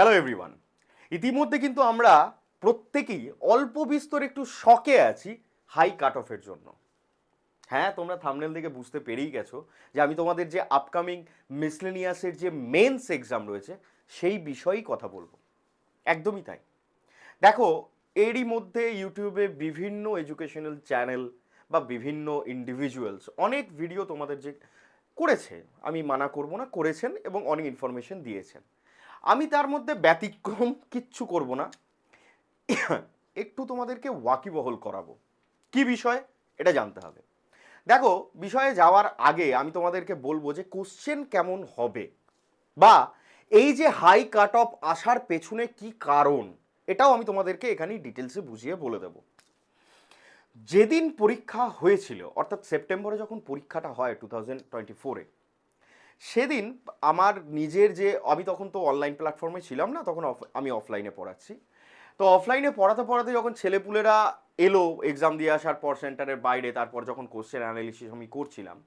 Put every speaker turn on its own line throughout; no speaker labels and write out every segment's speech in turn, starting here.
Hello everyone ইতিমধ্যে কিন্তু আমরা প্রত্যেকেই অল্প বিস্তর একটু শকে আছি হাই কাট অফের জন্য। হ্যাঁ তোমরা থামনেল থেকে বুঝতে পেরেই গেছো যে আমি তোমাদের যে আপকামিং মিসলেনিয়াসের যে মেন্স এক্সাম রয়েছে, সেই বিষয়েই কথা বলব। একদমই তাই। দেখো, এরই মধ্যে ইউটিউবে বিভিন্ন এডুকেশনাল চ্যানেল বা বিভিন্ন ইন্ডিভিজুয়ালস অনেক ভিডিও তোমাদের যে করেছে, আমি মানা করব না, করেছেন এবং অনেক ইনফরমেশন দিয়েছেন। আমি তার মধ্যে ব্যতিক্রম কিচ্ছু করব না। একটু তোমাদেরকে ওয়াকিবহল করাবো। কি বিষয়? এটা জানতে হবে। দেখো, বিষয়ে যাওয়ার আগে আমি তোমাদেরকে বলব যে কোশ্চেন কেমন হবে? বা এই যে হাই কাট অফ আসার পেছনে কি কারণ? এটাও আমি তোমাদেরকে এখানেই ডিটেলসে বুঝিয়ে বলে দেব। যেদিন পরীক্ষা হয়েছিল, অর্থাৎ সেপ্টেম্বরে যখন পরীক্ষাটা হয় টু থাউজেন্ড টোয়েন্টি ফোরে সেদিন আমার নিজের যে, আমি তখন তো অনলাইন প্ল্যাটফর্মে ছিলাম না, তখন আমি অফলাইনে পড়াচ্ছি। তো অফলাইনে পড়াতে পড়াতে যখন ছেলেপুলেরা এলো এক্সাম দিয়ে আসার পর সেন্টারের বাইরে, তারপর যখন কোশ্চেন অ্যানালিসিস আমি করছিলাম,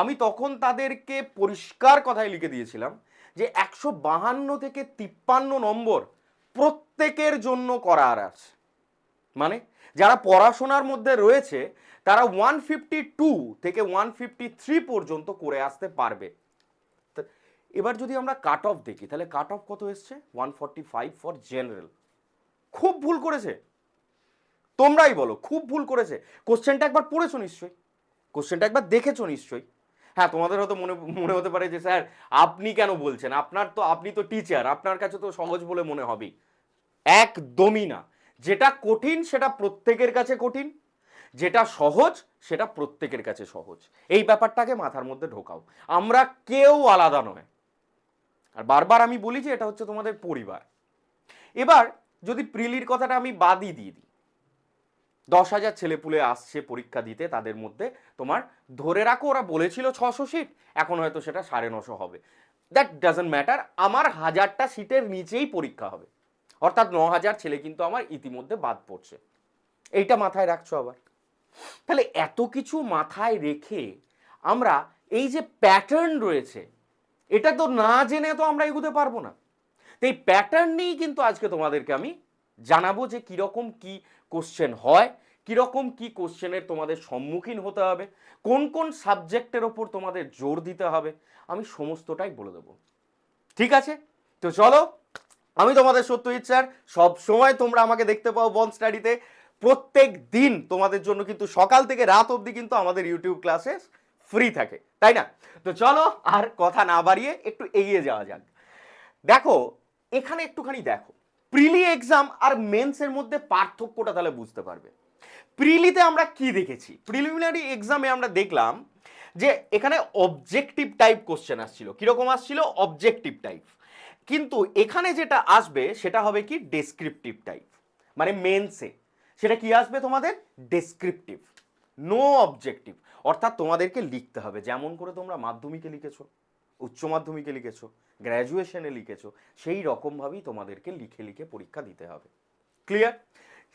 আমি তখন তাদেরকে পরিষ্কার কথায় লিখে দিয়েছিলাম যে, একশো বাহান্ন থেকে তিপ্পান্ন নম্বর প্রত্যেকের জন্য করার আছে। মানে যারা পড়াশোনার মধ্যে রয়েছে, তারা ওয়ান ফিফটি টু থেকে ওয়ান ফিফটি থ্রি পর্যন্ত করে আসতে পারবে। এবার যদি আমরা কাট অফ দেখি, তাহলে কাট অফ কত এসছে? One forty five for general খুব ভুল করেছে। তোমরাই বলো, খুব ভুল করেছে। কোশ্চেনটা একবার পড়েছো নিশ্চয়ই। কোশ্চেনটা একবার দেখেছ নিশ্চয়ই। হ্যাঁ তোমাদের হয়তো মনে মনে হতে পারে যে, স্যার, আপনি কেন বলছেন? আপনার তো, আপনি তো টিচার আপনার কাছে তো সহজ বলে মনে হবেই। একদমই না। যেটা কঠিন, সেটা প্রত্যেকের কাছে কঠিন। যেটা সহজ, সেটা প্রত্যেকের কাছে সহজ। এই ব্যাপারটাকে মাথার মধ্যে ঢোকাও। আমরা কেউ আলাদা নয়। আর বারবার আমি বলি যে এটা হচ্ছে তোমাদের পরিবার। এবার যদি প্রিলির কথাটা আমি বাদই দিয়ে দিই, দশ হাজার ছেলেপুলে আসছে পরীক্ষা দিতে তাদের মধ্যে, তোমার ধরে রাখো ওরা বলেছিল ছশো সিট, এখন হয়তো সেটা সাড়ে নশো হবে। দ্যাট ডাজন্ট ম্যাটার আমার হাজারটা সিটের নিচেই পরীক্ষা হবে। অর্থাৎ ন হাজার ছেলে কিন্তু আমার ইতিমধ্যে বাদ পড়ছে। এইটা মাথায় রাখছো আবার। তাহলে এত কিছু মাথায় রেখে আমরা এই যে প্যাটার্ন রয়েছে এটা তো না জেনে তো আমরা এগোতে পারব না। তো এই প্যাটার্ন নিয়েই কিন্তু আজকে তোমাদেরকে আমি জানাব যে কীরকম কি কোশ্চেন হয়, কীরকম কি কোশ্চেনের তোমাদের সম্মুখীন হতে হবে, কোন কোন সাবজেক্টের ওপর তোমাদের জোর দিতে হবে, আমি সমস্তটাই বলে দেবো। ঠিক আছে? তো চলো, আমি তোমাদের সত্যজিৎ স্যার, সব সময় তোমরা আমাকে দেখতে পাও বন স্টাডিতে। প্রত্যেক দিন তোমাদের জন্য কিন্তু সকাল থেকে রাত অবধি কিন্তু আমাদের ইউটিউব ক্লাসে ফ্রি থাকে, তাই না? তো চলো আর কথা না বাড়িয়ে একটু এগিয়ে যাওয়া যাক। দেখো, এখানে একটুখানি দেখো। প্রিলি এক্সাম আর মেন্সের মধ্যে পার্থক্যটা তাহলে বুঝতে পারবে। প্রিলিতে আমরা কি দেখেছি? প্রিলিমিনারি এক্সামে আমরা দেখলাম যে এখানে অবজেক্টিভ টাইপ কোশ্চেন আসছিল। কীরকম আসছিল? অবজেক্টিভ টাইপ কিন্তু এখানে যেটা আসবে, সেটা হবে কি? ডেসক্রিপটিভ টাইপ মানে মেন্সে সেটা কি আসবে তোমাদের? ডেসক্রিপটিভ নো অবজেক্টিভ অর্থাৎ তোমাদেরকে লিখতে হবে। যেমন করে তোমরা মাধ্যমিকে লিখেছো, উচ্চ মাধ্যমিকে লিখেছো গ্র্যাজুয়েশনে লিখেছো, সেই রকমভাবেই তোমাদেরকে লিখে লিখে পরীক্ষা দিতে হবে। ক্লিয়ার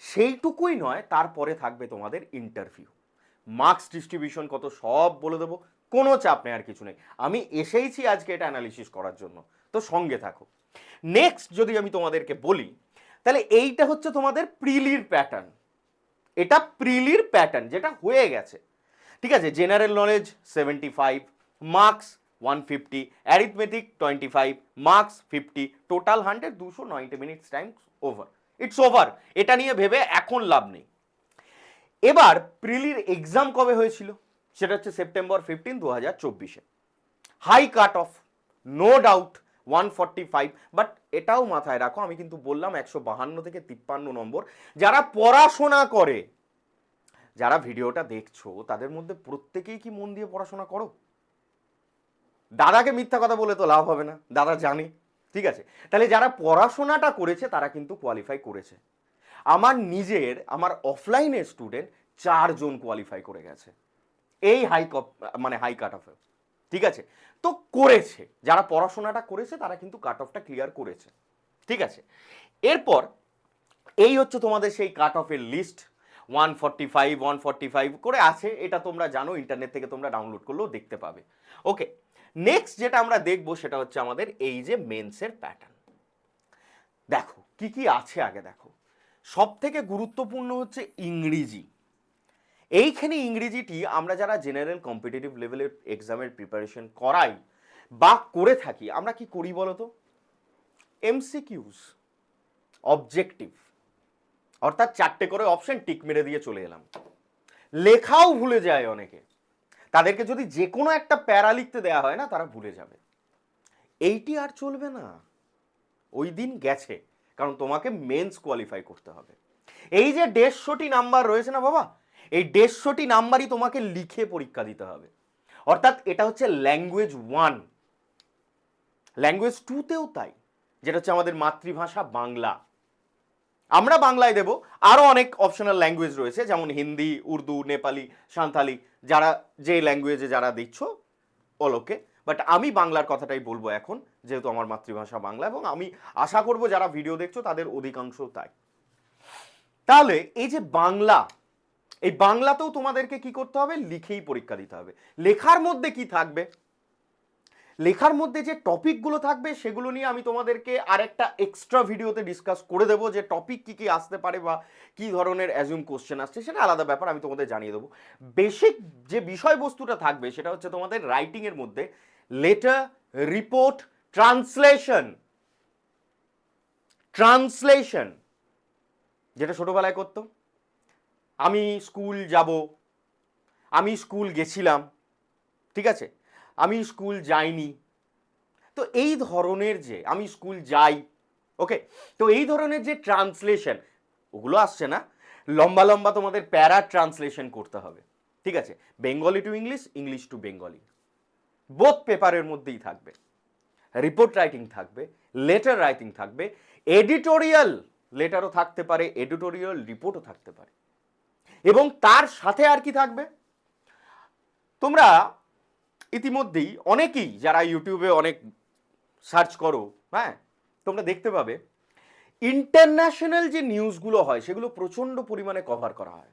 সেইটুকুই নয়, তারপরে থাকবে তোমাদের ইন্টারভিউ মার্কস ডিস্ট্রিবিউশন কত সব বলে দেবো, কোনো চাপ নেই, আর কিছু নেই। আমি এসেইছি আজকে এটা অ্যানালিসিস করার জন্য, তো সঙ্গে থাকো। নেক্সট যদি আমি তোমাদেরকে বলি, তাহলে এইটা হচ্ছে তোমাদের প্রিলির প্যাটার্ন এটা প্রিলির প্যাটার্ন যেটা হয়ে গেছে। ঠিক আছে general knowledge seventy five marks one fifty arithmetic twenty five marks fifty total hundred দুশো নয়নটি minutes time over it's over এটা নিয়ে ভেবে এখন লাভ নেই। এবার প্রিলির এক্সাম কবে হয়েছিল? সেটা হচ্ছে সেপ্টেম্বর ফিফটিন দু হাজার চব্বিশে। High cut off no doubt one forty five but এটাও মাথায় রাখো, আমি কিন্তু বললাম একশো বাহান্ন থেকে তিপ্পান্ন নম্বর। যারা পড়াশোনা করে যারা ভিডিওটা দেখছ, তাদের মধ্যে প্রত্যেকেই কি মন দিয়ে পড়াশোনা করো? দাদাকে মিথ্যা কথা বলে তো লাভ হবে না, দাদা জানে, ঠিক আছে? তাহলে যারা পড়াশোনাটা করেছে, তারা কিন্তু কোয়ালিফাই করেছে। আমার নিজের, আমার অফলাইনের স্টুডেন্ট চারজন কোয়ালিফাই করে গেছে। এই হাই মানে হাই কাট অফে ঠিক আছে? তো করেছে, যারা পড়াশোনাটা করেছে, তারা কিন্তু কাট অফটা ক্লিয়ার করেছে, ঠিক আছে? এরপর, এই হচ্ছে তোমাদের সেই কাট অফের list one forty five one forty five করে আছে, এটা তোমরা জানো ইন্টারনেট থেকে তোমরা ডাউনলোড করলেও দেখতে পাবে। ওকে নেক্সট যেটা আমরা দেখব সেটা হচ্ছে আমাদের এই যে মেন্সের প্যাটার্ন দেখো, কি কি আছে আগে দেখো। সব থেকে গুরুত্বপূর্ণ হচ্ছে ইংরেজি। এইখানে ইংরেজিটি আমরা যারা জেনারেল কম্পিটিটিভ লেভেলের এক্সামের প্রিপারেশন করাই বা করে থাকি, আমরা কি করি বলো তো এমসিকিউস অবজেক্টিভ অর্থাৎ চারটে করে অপশন টিক মেরে দিয়ে চলে এলাম। লেখাও ভুলে যায় অনেকে। তাদেরকে যদি যে কোনো একটা প্যারা লিখতে দেওয়া হয় না, তারা ভুলে যাবে। এইটি আর চলবে না। ওই দিন গেছে, কারণ তোমাকে মেন্স কোয়ালিফাই করতে হবে। এই যে দেড়শোটি নাম্বার রয়েছে না বাবা, এই দেড়শোটি নাম্বারই তোমাকে লিখে পরীক্ষা দিতে হবে। অর্থাৎ এটা হচ্ছে ল্যাঙ্গুয়েজ ওয়ান ল্যাঙ্গুয়েজ টুতেও তাই, যেটা হচ্ছে আমাদের মাতৃভাষা বাংলা। আমরা বাংলায় দেব। আরও অনেক অপশনাল ল্যাঙ্গুয়েজ রয়েছে, যেমন হিন্দি, উর্দু, নেপালি, সাঁওতালি, যারা যে ল্যাঙ্গুয়েজে যারা দিচ্ছ ওলোকে বাট আমি বাংলার কথাটাই বলব এখন, যেহেতু আমার মাতৃভাষা বাংলা, এবং আমি আশা করব যারা ভিডিও দেখছ, তাদের অধিকাংশ তাই। তাহলে এই যে বাংলা, এই বাংলাতেও তোমাদেরকে কি করতে হবে? লিখেই পরীক্ষা দিতে হবে। লেখার মধ্যে কি থাকবে? লেখার মধ্যে যে টপিকগুলো থাকবে সেগুলো নিয়ে আমি তোমাদেরকে আরেকটা এক্সট্রা ভিডিওতে ডিসকাস করে দেবো যে টপিক কি কি আসতে পারে বা কি ধরনের অ্যাজিউম কোশ্চেন আসছে, সেটা আলাদা ব্যাপার, আমি তোমাদের জানিয়ে দেবো। বেসিক যে বিষয়বস্তুটা থাকবে সেটা হচ্ছে তোমাদের রাইটিংয়ের মধ্যে লেটার রিপোর্ট ট্রান্সলেশন ট্রান্সলেশন যেটা ছোটোবেলায় করতো আমি স্কুল যাব, আমি স্কুল গেছিলাম, ঠিক আছে? আমি স্কুল যাইনি। তো এই ধরনের যে, আমি স্কুল যাই, ওকে? তো এই ধরনের যে ট্রান্সলেশন, ওগুলো আসছে না। লম্বা লম্বা তোমাদের প্যারা ট্রান্সলেশন করতে হবে। ঠিক আছে? Bengali to English English to Bengali. Both পেপারের মধ্যেই থাকবে। রিপোর্ট রাইটিং থাকবে, লেটার রাইটিং থাকবে, এডিটোরিয়াল লেটারও থাকতে পারে, এডিটোরিয়াল রিপোর্টও থাকতে পারে। এবং তার সাথে আর কি থাকবে? তোমরা ইতিমধ্যেই অনেকেই যারা ইউটিউবে অনেক সার্চ করো হ্যাঁ তোমরা দেখতে পাবে ইন্টারন্যাশনাল যে নিউজগুলো হয়, সেগুলো প্রচণ্ড পরিমাণে কভার করা হয়।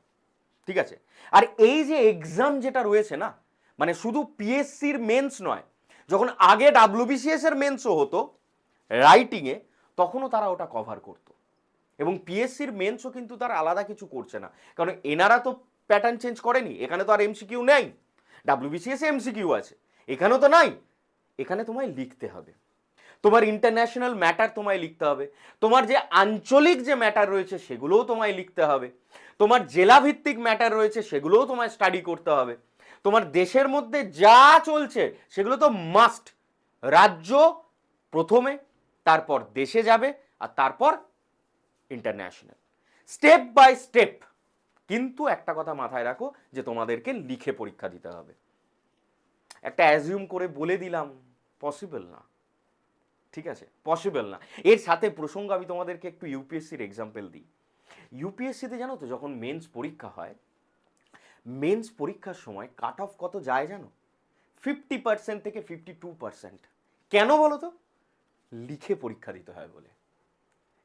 ঠিক আছে? আর এই যে এক্সাম যেটা রয়েছে না মানে শুধু পিএসসির মেন্স নয়, যখন আগে ডাব্লিউবিসিএস এর মেন্সও হতো রাইটিংয়ে তখনও তারা ওটা কভার করতো। এবং পিএসসির মেন্সও কিন্তু তার আলাদা কিছু করছে না। কারণ এনারা তো প্যাটার্ন চেঞ্জ করেনি, এখানে তো আর এমসিকিউ নেই। ডাব্লিউবিসিএস এমসিকিউ আছে। এখানেও তো নাই। এখানে তোমায় লিখতে হবে। তোমার ইন্টারন্যাশনাল ম্যাটার তোমায় লিখতে হবে। তোমার যে আঞ্চলিক যে ম্যাটার রয়েছে সেগুলোও তোমায় লিখতে হবে। তোমার জেলাভিত্তিক ম্যাটার রয়েছে সেগুলোও তোমায় স্টাডি করতে হবে। তোমার দেশের মধ্যে যা চলছে সেগুলো তো মাস্ট রাজ্য প্রথমে, তারপর দেশে যাবে আর তারপর ইন্টারন্যাশনাল স্টেপ বাই স্টেপ কিন্তু একটা কথা মাথায় রাখো যে তোমাদেরকে লিখে পরীক্ষা দিতে হবে। একটা অ্যাজিউম করে বলে দিলাম পসিবল না। ঠিক আছে? পসিবল না। এর সাথে প্রসঙ্গ আমি তোমাদেরকে একটু ইউপিএসসির এক্সাম্পল দিই। ইউপিএসসিতে জানো তো যখন মেন্স পরীক্ষা হয় মেন্স পরীক্ষার সময় কাট অফ কত যায় জানো? ফিফটি পার্সেন্ট থেকে ফিফটি টু পার্সেন্ট কেন বলো তো? লিখে পরীক্ষা দিতে হয় বলে।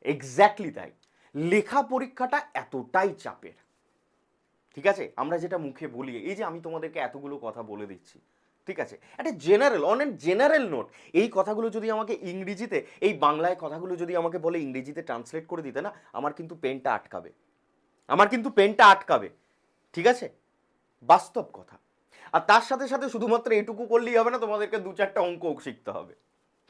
এক্স্যাক্টলি তাই। লেখা পরীক্ষাটা এতটাই চাপের। ঠিক আছে? আমরা যেটা মুখে বলি, এই যে আমি তোমাদেরকে এতগুলো কথা বলে দিচ্ছি, ঠিক আছে? একটা জেনারেল অনেক জেনারেল নোট এই কথাগুলো যদি আমাকে ইংরেজিতে, এই বাংলায় কথাগুলো যদি আমাকে বলে ইংরেজিতে ট্রান্সলেট করে দিতে না, আমার কিন্তু পেনটা আটকাবে। আমার কিন্তু পেনটা আটকাবে। ঠিক আছে? বাস্তব কথা। আর তার সাথে সাথে শুধুমাত্র এটুকু করলেই হবে না, তোমাদেরকে দু চারটা অঙ্ক শিখতে হবে।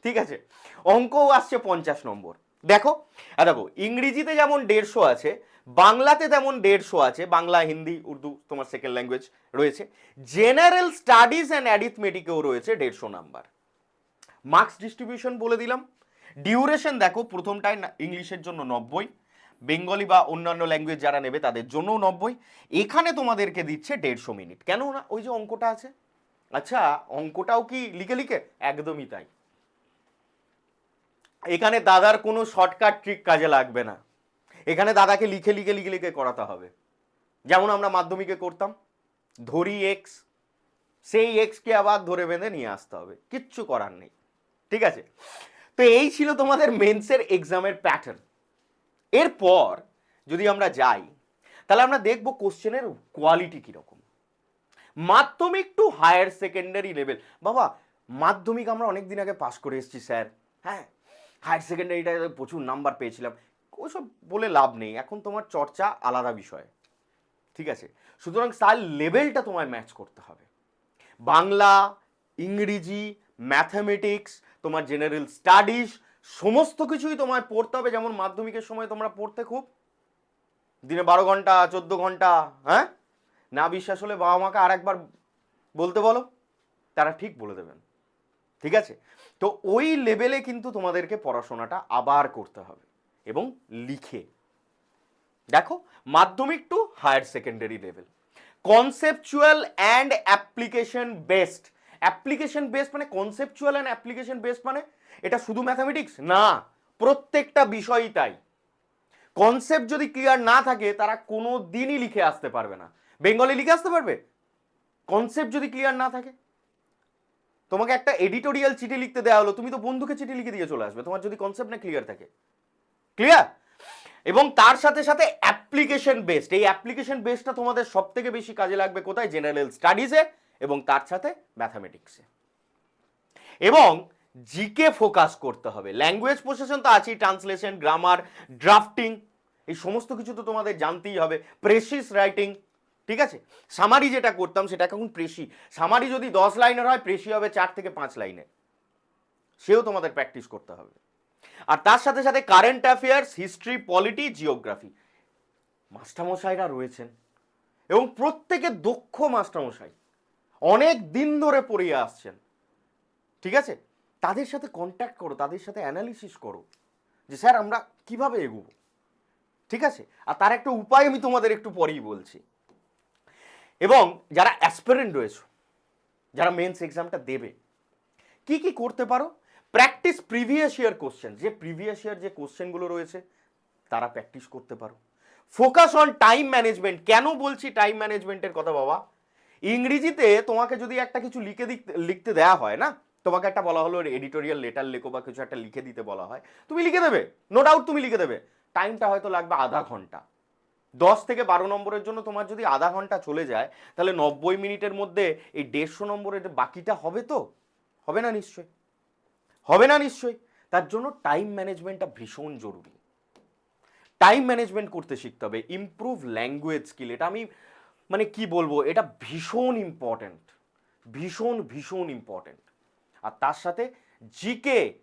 ঠিক আছে? অঙ্কও আসছে পঞ্চাশ নম্বর। দেখো, আর দেখো, ইংরেজিতে যেমন দেড়শো আছে বাংলাতে তেমন দেড়শো আছে, বাংলা, হিন্দি, উর্দু তোমার সেকেন্ড ল্যাঙ্গুয়েজ রয়েছে। জেনারেল স্টাডিজ অ্যান্ড অ্যারিথমেটিকেও রয়েছে দেড়শো নাম্বার। মার্কস ডিস্ট্রিবিউশন বলে দিলাম। ডিউরেশন দেখো, প্রথমটায় ইংলিশের জন্য নব্বই। বেঙ্গলি বা অন্যান্য ল্যাঙ্গুয়েজ যারা নেবে তাদের জন্যও নব্বই। এখানে তোমাদেরকে দিচ্ছে দেড়শো মিনিট। কেন না, ওই যে অঙ্কটা আছে? আচ্ছা অঙ্কটাও কি লিখে লিখে? একদমই তাই। এখানে দাদার কোনো শর্টকাট ট্রিক কাজে লাগবে না। এখানে দাদাকে লিখে লিখে লিখে লিখে করাতে হবে। যেমন আমরা মাধ্যমিকে করতাম, ধরি এক্স সেই এক্সকে আবার ধরে বেঁধে নিয়ে আসতে হবে। কিচ্ছু করার নেই। ঠিক আছে? তো এই ছিল তোমাদের মেন্সের এক্সামের প্যাটার্ন এরপর যদি আমরা যাই, তাহলে আমরা দেখব কোশ্চেনের কোয়ালিটি কীরকম। মাধ্যমিক টু হায়ার সেকেন্ডারি লেভেল বাবা, মাধ্যমিক আমরা অনেক দিন আগে পাস করে এসেছি, স্যার। হ্যাঁ হায়ার সেকেন্ডারিটা প্রচুর নাম্বার পেয়েছিলাম। ওসব বলে লাভ নেই। এখন তোমার চর্চা আলাদা বিষয়। ঠিক আছে? সুতরাং তার লেভেলটা তোমায় ম্যাচ করতে হবে। বাংলা, ইংরেজি ম্যাথামেটিক্স তোমার জেনারেল স্টাডিজ সমস্ত কিছুই তোমায় পড়তে হবে। যেমন মাধ্যমিকের সময় তোমরা পড়তে খুব। দিনে বারো ঘণ্টা, চোদ্দ ঘণ্টা হ্যাঁ? না বিশ্বাস হলে বাবা মাকে আর একবার বলতে বলো। তারা ঠিক বলে দেবেন। ঠিক আছে? তো ওই লেভেলে কিন্তু তোমাদেরকে পড়াশোনাটা আবার করতে হবে। এবং লিখে। দেখো, Madhyamik to higher secondary level conceptual and application based application based মানে কনসেপচুয়াল অ্যান্ড অ্যাপ্লিকেশন বেসড মানে এটা শুধু ম্যাথামেটিক্স না, প্রত্যেকটা বিষয়ই তাই। কনসেপ্ট যদি ক্লিয়ার না থাকে, তারা কোনো দিনই লিখে আসতে পারবে না। বেঙ্গলে লিখে আসতে পারবে? কনসেপ্ট যদি ক্লিয়ার না থাকে? তোমাকে একটা এডিটোরিয়াল চিঠি লিখতে দেওয়া হলো, তুমি তো বন্ধুকে চিঠি লিখে দিয়ে চলে আসবে। তোমার যদি কনসেপ্ট না ক্লিয়ার থাকে। ক্লিয়ার এবং তার সাথে সাথে অ্যাপ্লিকেশন বেসড এই অ্যাপ্লিকেশন বেসটা তোমাদের সব থেকে বেশি কাজে লাগবে কোথায়? জেনারেল স্টাডিজে এবং তার সাথে ম্যাথামেটিক্সে এবং জিকে ফোকাস করতে হবে। ল্যাঙ্গুয়েজ প্রসেশন তো আছেই ট্রান্সলেশন গ্রামার ড্রাফটিং এই সমস্ত কিছু তো তোমাদের জানতেই হবে। প্রেসিস রাইটিং ঠিক আছে? সামারি যেটা করতাম সেটা এখন প্রেসি সামারি যদি দশ লাইনের হয় প্রেসি হবে চার থেকে পাঁচ লাইনে সেও তোমাদের প্র্যাকটিস করতে হবে। আর তার সাথে সাথে current affairs history polity geography মাস্টারমশাইরা রয়েছেন। এবং প্রত্যেকে দক্ষ মাস্টারমশাই। অনেক দিন ধরে পড়িয়ে আসছেন। ঠিক আছে? তাদের সাথে কন্ট্যাক্ট করো, তাদের সাথে অ্যানালিসিস করো। যে স্যার, আমরা কীভাবে এগোবো? ঠিক আছে? আর তার একটা উপায় আমি তোমাদের একটু পরেই বলছি। এবং যারা অ্যাসপিরেন্ট রয়েছে, যারা মেন্স এক্সামটা দেবে, কি কি করতে পারো? প্র্যাকটিস প্রিভিয়াস ইয়ার কোশ্চেন যে প্রিভিয়াস ইয়ার যে কোশ্চেনগুলো রয়েছে, তারা প্র্যাকটিস করতে পারো। ফোকাস অন টাইম ম্যানেজমেন্ট কেন বলছি টাইম ম্যানেজমেন্টের কথা বাবা? ইংরেজিতে তোমাকে যদি একটা কিছু লিখে লিখতে দেওয়া হয় না, তোমাকে একটা বলা হলো এডিটোরিয়াল লেটার লেখো বা কিছু একটা লিখে দিতে বলা হয়, তুমি লিখে দেবে। নো ডাউট তুমি লিখে দেবে। টাইমটা হয়তো লাগবে আধা ঘণ্টা। দশ থেকে বারো নম্বরের জন্য তোমার যদি আধা ঘণ্টা চলে যায়, তাহলে নব্বই মিনিটের মধ্যে এই দেড়শো নম্বরের বাকিটা হবে তো? হবে না নিশ্চয়ই? হবে না নিশ্চয়ই। তার জন্য টাইম ম্যানেজমেন্টটা ভীষণ জরুরি। টাইম ম্যানেজমেন্ট করতে শিখতে হবে। ইমপ্রুভ ল্যাঙ্গুয়েজ স্কিল এটা আমি মানে কি বলব, এটা ভীষণ ইম্পর্ট্যান্ট ভীষণ ভীষণ ইম্পর্ট্যান্ট আর তার সাথে জিকে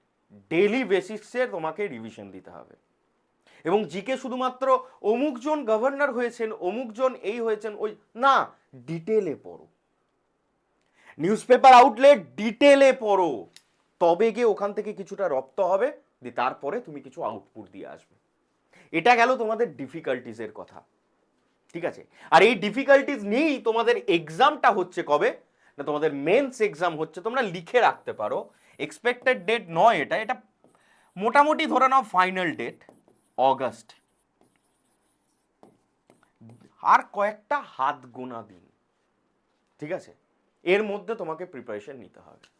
ডেলি বেসিসে তোমাকে রিভিশন দিতে হবে। এবং জিকে শুধুমাত্র অমুকজন গভর্নর হয়েছেন অমুকজন এই হয়েছেন, ওই, না ডিটেলে পড়ো। নিউজ পেপার আউটলেট ডিটেলে পড়ো। তবে গিয়ে ওখান থেকে কিছুটা রপ্ত হবে, দিয়ে তারপরে তুমি কিছু আউটপুট দিয়ে আসবে। এটা গেল তোমাদের ডিফিকাল্টিসের কথা। ঠিক আছে? আর এই ডিফিকাল্টিস নিয়েই তোমাদের এক্সামটা হচ্ছে কবে? না, তোমাদের মেন্স এক্সাম হচ্ছে, তোমরা লিখে রাখতে পারো। এক্সপেক্টেড ডেট নয় এটা এটা মোটামুটি ধরে নাও ফাইনাল ডেট অগাস্ট আর কয়েকটা হাত গোনা দিন। ঠিক আছে? এর মধ্যে তোমাকে প্রিপারেশন নিতে হবে।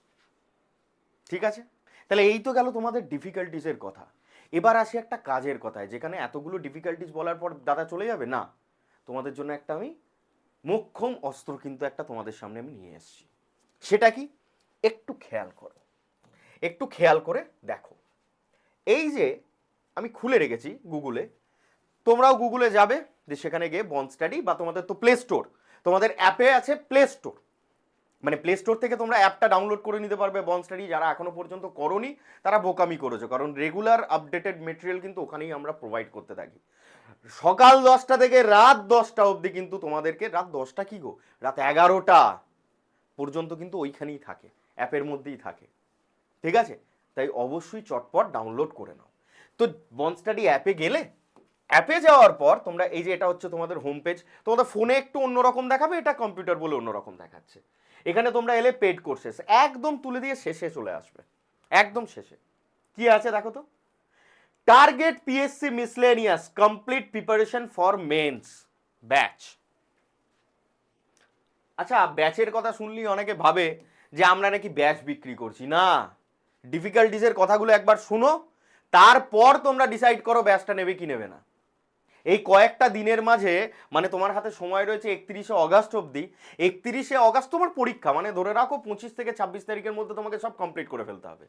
ঠিক আছে? তাহলে এই তো গেল তোমাদের ডিফিকাল্টিসের কথা। এবার আসি একটা কাজের কথায়, যেখানে এতগুলো ডিফিকাল্টিস বলার পর দাদা চলে যাবে? না। তোমাদের জন্য একটা আমি মোক্ষম অস্ত্র কিন্তু একটা তোমাদের সামনে আমি নিয়ে এসেছি। সেটা কি? একটু খেয়াল করো। একটু খেয়াল করে দেখো। এই যে আমি খুলে রেখেছি গুগলে, তোমরাও গুগলে যাবে যে সেখানে গিয়ে বন স্টাডি বা তোমাদের তো প্লে স্টোর তোমাদের অ্যাপে আছে প্লে স্টোর মানে প্লে স্টোর থেকে তোমরা অ্যাপটা ডাউনলোড করে নিতে পারবে বন স্টাডি যারা এখনও পর্যন্ত করনি, তারা বোকামি করেছ, কারণ রেগুলার আপডেটেড মেটেরিয়াল কিন্তু ওখানেই আমরা প্রোভাইড করতে থাকি। সকাল দশটা থেকে রাত দশটা অবধি কিন্তু তোমাদেরকে, রাত দশটা কি গো? রাত এগারোটা পর্যন্ত কিন্তু ওইখানেই থাকে, অ্যাপের মধ্যেই থাকে। ঠিক আছে? তাই অবশ্যই চটপট ডাউনলোড করে নাও। তো বন স্টাডি অ্যাপে গেলে অ্যাপে যাওয়ার পর তোমরা এই যে এটা হচ্ছে তোমাদের হোম পেজ তোমাদের ফোনে একটু অন্যরকম দেখাবে, এটা কম্পিউটার বলে অন্যরকম দেখাচ্ছে। এখানে তোমরা এলে পেড কোর্সেস একদম তুলে দিয়ে শেষে চলে আসবে। একদম শেষে। কি আছে দেখো তো? Target PSC miscellaneous complete preparation for mains batch আচ্ছা ব্যাচের কথা শুনলেই অনেকে ভাবে যে আমরা নাকি ব্যাচ বিক্রি করছি। না। ডিফিকাল্টিসের কথাগুলো একবার শুনো। তারপর তোমরা ডিসাইড করো ব্যাচটা নেবে কি নেবে না। এই কয়েকটা দিনের মাঝে মানে তোমার হাতে সময় রয়েছে একত্রিশে অগাস্ট অবধি, একত্রিশে অগাস্ট তোমার পরীক্ষা মানে ধরে রাখো পঁচিশ থেকে ছাব্বিশ তারিখের মধ্যে তোমাকে সব কমপ্লিট করে ফেলতে হবে।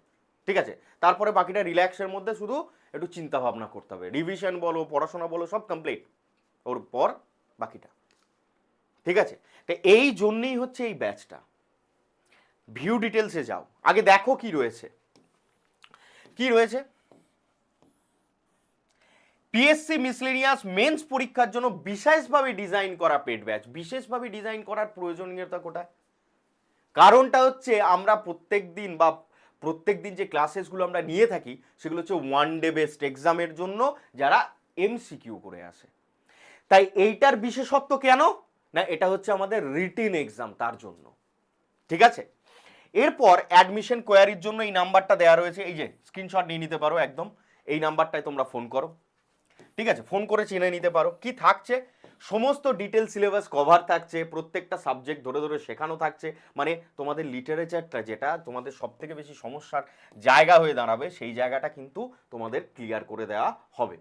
ঠিক আছে? তারপরে বাকিটা রিল্যাক্সের মধ্যে শুধু একটু চিন্তা ভাবনা করতে হবে। রিভিশন বলো, পড়াশোনা বলো, সব কমপ্লিট ওর পর বাকিটা। ঠিক আছে? তো এই জন্যেই হচ্ছে এই ব্যাচটা ভিউ ডিটেলসে যাও। আগে দেখো কি রয়েছে। কি রয়েছে? পিএসসি মিসলেনিয়াস মেন্স পরীক্ষার জন্য বিশেষভাবে ডিজাইন করা পেড ব্যাচ বিশেষভাবে ডিজাইন করার প্রয়োজনীয়তা কোথায়? কারণটা হচ্ছে আমরা প্রত্যেক দিন বা প্রত্যেক দিন যে ক্লাসেসগুলো আমরা নিয়ে থাকি, সেগুলো হচ্ছে ওয়ান ডে বেস্ট এক্সামের জন্য যারা এমসিকিউ করে আসে। তাই এইটার বিশেষত্ব কেন? না, এটা হচ্ছে আমাদের রিটিন এক্সাম তার জন্য। ঠিক আছে? এরপর অ্যাডমিশন কোয়ারির জন্য এই নাম্বারটা দেওয়া রয়েছে। এই যে স্ক্রিনশট নিয়ে নিতে পারো একদম। এই নাম্বারটায় তোমরা ফোন করো। ঠিক আছে ফোন করে চিনে নিতে পারো। কি থাকছে? সমস্ত ডিটেল সিলেবাস কভার থাকছে, প্রত্যেকটা সাবজেক্ট ধরে ধরে শেখানো থাকছে। মানে তোমাদের লিটারেচারটা যেটা তোমাদের সব থেকে বেশি সমস্যার জায়গা হয়ে দাঁড়াবে, সেই জায়গাটা কিন্তু তোমাদের ক্লিয়ার করে দেওয়া হবে।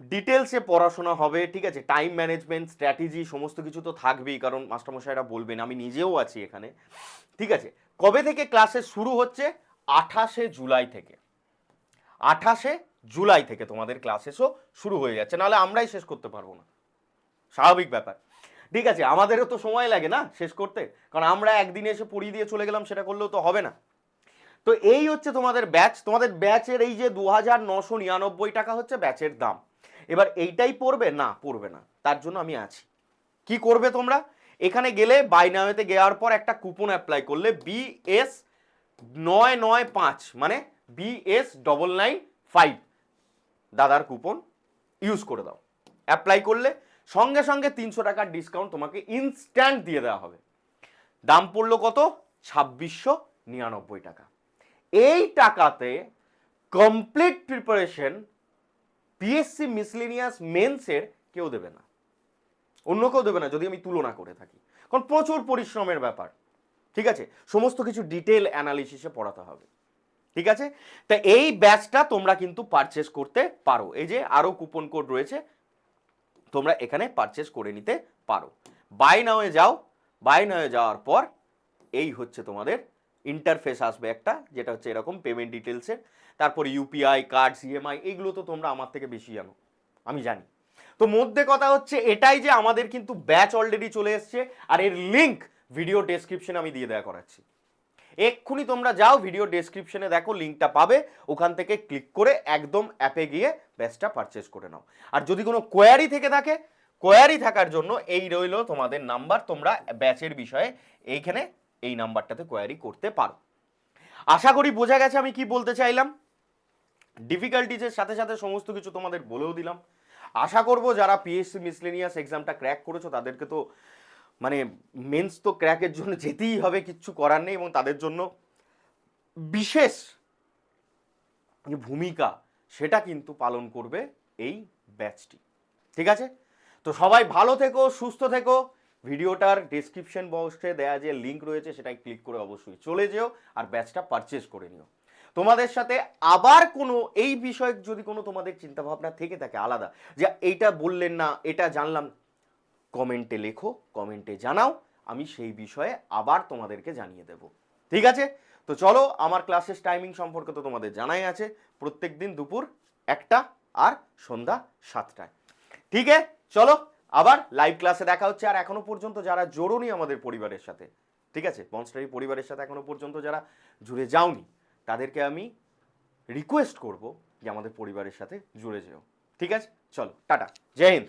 ডিটেলসে পড়াশোনা হবে, ঠিক আছে? টাইম ম্যানেজমেন্ট স্ট্র্যাটেজি সমস্ত কিছু তো থাকবেই, কারণ মাস্টারমশাইরা বলবেন, আমি নিজেও আছি এখানে। ঠিক আছে? কবে থেকে ক্লাসে শুরু হচ্ছে? আঠাশে জুলাই থেকে। আঠাশে জুলাই থেকে তোমাদের ক্লাসেসও শুরু হয়ে যাচ্ছে, নাহলে আমরাই শেষ করতে পারব না। স্বাভাবিক ব্যাপার। ঠিক আছে, আমাদেরও তো সময় লাগে না শেষ করতে, কারণ আমরা একদিনে এসে পড়িয়ে দিয়ে চলে গেলাম, সেটা করলেও তো হবে না। তো এই হচ্ছে তোমাদের ব্যাচ তোমাদের ব্যাচের এই যে দু হাজার নশো নিরানব্বই টাকা হচ্ছে ব্যাচের দাম। এবার এইটাই পড়বে? না পড়বে না। তার জন্য আমি আছি। কি করবে তোমরা? এখানে গেলে বাইনামেতে গেওয়ার পর একটা কুপন অ্যাপ্লাই করলে বিএস নয় নয় পাঁচ মানে বিএস ডবল নাইন ফাইভ দাদার কুপন ইউজ করে দাও। অ্যাপ্লাই করলে সঙ্গে সঙ্গে তিনশো টাকার ডিসকাউন্ট তোমাকে ইনস্ট্যান্ট দিয়ে দেওয়া হবে। দাম পড়ল কত? ছাব্বিশশো নিরানব্বই টাকা। এই টাকাতে কমপ্লিট প্রিপারেশন পিএসসি মিসলিনিয়াস মেন্সের কেউ দেবে না। অন্য কেউ দেবে না, যদি আমি তুলনা করে থাকি। কারণ প্রচুর পরিশ্রমের ব্যাপার। ঠিক আছে? সমস্ত কিছু ডিটেল অ্যানালিসিসে পড়াতে হবে। ঠিক আছে? তা এই ব্যাচটা তোমরা কিন্তু পারচেস করতে পারো। এই যে আরও কুপন কোড রয়েছে, তোমরা এখানে পারচেস করে নিতে পারো। বাই নাওয়ে যাও। বাই নাওয়ে যাওয়ার পর এই হচ্ছে তোমাদের ইন্টারফেস আসবে একটা, যেটা হচ্ছে এরকম পেমেন্ট ডিটেলসের তারপর ইউপিআই কার্ড সিএমআই এইগুলো তো তোমরা আমার থেকে বেশি জানো। আমি জানি। তো মধ্যে কথা হচ্ছে এটাই যে আমাদের কিন্তু ব্যাচ অলরেডি চলে এসছে, আর এর লিঙ্ক ভিডিও ডেসক্রিপশনে আমি দিয়ে দেওয়া করাচ্ছি। এক্ষুনি তোমরা যাও ভিডিও ডেসক্রিপশনে দেখো লিঙ্কটা পাবে। ওখান থেকে ক্লিক করে একদম অ্যাপে গিয়ে ব্যাচটা পারচেস করে নাও। আর যদি কোনো কোয়ারি থেকে থাকে কোয়ারি থাকার জন্য এই রইল তোমাদের নাম্বার তোমরা ব্যাচের বিষয়ে এইখানে এই নাম্বারটাতে কোয়ারি করতে পারো। আশা করি বোঝা গেছে আমি কি বলতে চাইলাম। ডিফিকাল্টিজের সাথে সাথে সমস্ত কিছু তোমাদের বলেও দিলাম। আশা করব যারা পিএসসি মিসলেনিয়াস এক্সামটা ক্র্যাক করেছ, তাদেরকে তো মানে মেন্স তো ক্র্যাকের জন্য যেতেই হবে, কিচ্ছু করার নেই এবং তাদের জন্য বিশেষ যে ভূমিকা সেটা কিন্তু পালন করবে এই ব্যাচটি। ঠিক আছে? তো সবাই ভালো থেকো, সুস্থ থেকো। ভিডিওটার ডেসক্রিপশন বক্সে দেয়া যে লিঙ্ক রয়েছে সেটাই ক্লিক করে অবশ্যই চলে যেও আর ব্যাচটা পারচেস করে নিও। তোমাদের সাথে আবার কোনো এই বিষয়ে যদি কোনো তোমাদের চিন্তাভাবনা থেকে থাকে আলাদা যে এইটা বললেন না, এটা জানলাম কমেন্টে লেখো, কমেন্টে জানাও, আমি সেই বিষয়ে আবার তোমাদেরকে জানিয়ে দেব। ঠিক আছে? তো চলো, আমার ক্লাসের টাইমিং সম্পর্কে তো তোমাদের জানাই আছে। প্রত্যেক দিন দুপুর একটা আর সন্ধ্যা সাতটায়। ঠিক আছে? চলো, আবার লাইভ ক্লাসে দেখা হচ্ছে। আর এখনও পর্যন্ত যারা জোড়োনি আমাদের পরিবারের সাথে, ঠিক আছে? মনস্টারি পরিবারের সাথে এখনও পর্যন্ত যারা জুড়ে যাওনি, তাদেরকে আমি রিকোয়েস্ট করব যে আমাদের পরিবারের সাথে জুড়ে যেও। ঠিক আছে? চলো, টাটা। জয় হিন্দ।